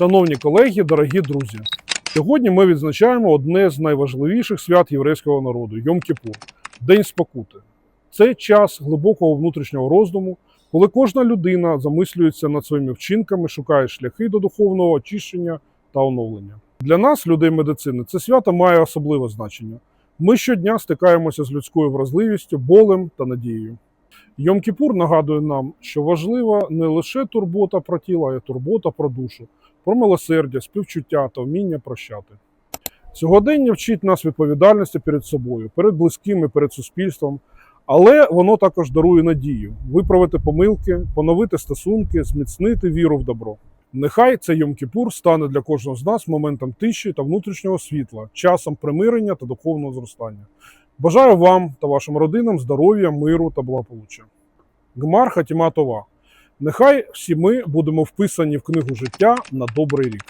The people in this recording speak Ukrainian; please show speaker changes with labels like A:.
A: Шановні колеги, дорогі друзі, сьогодні ми відзначаємо одне з найважливіших свят єврейського народу Йом-Кіпур – День спокути. Це час глибокого внутрішнього роздуму, коли кожна людина замислюється над своїми вчинками, шукає шляхи до духовного очищення та оновлення. Для нас, людей медицини, це свято має особливе значення. Ми щодня стикаємося з людською вразливістю, болем та надією. Йом-Кіпур нагадує нам, що важлива не лише турбота про тіло, а й турбота про душу, про милосердя, співчуття та вміння прощати. Сьогодення вчить нас відповідальності перед собою, перед близькими, перед суспільством, але воно також дарує надію виправити помилки, поновити стосунки, зміцнити віру в добро. Нехай цей Йом-Кіпур стане для кожного з нас моментом тиші та внутрішнього світла, часом примирення та духовного зростання. Бажаю вам та вашим родинам здоров'я, миру та благополуччя. Гмар Хатіма Това. Нехай всі ми будемо вписані в книгу життя на добрий рік.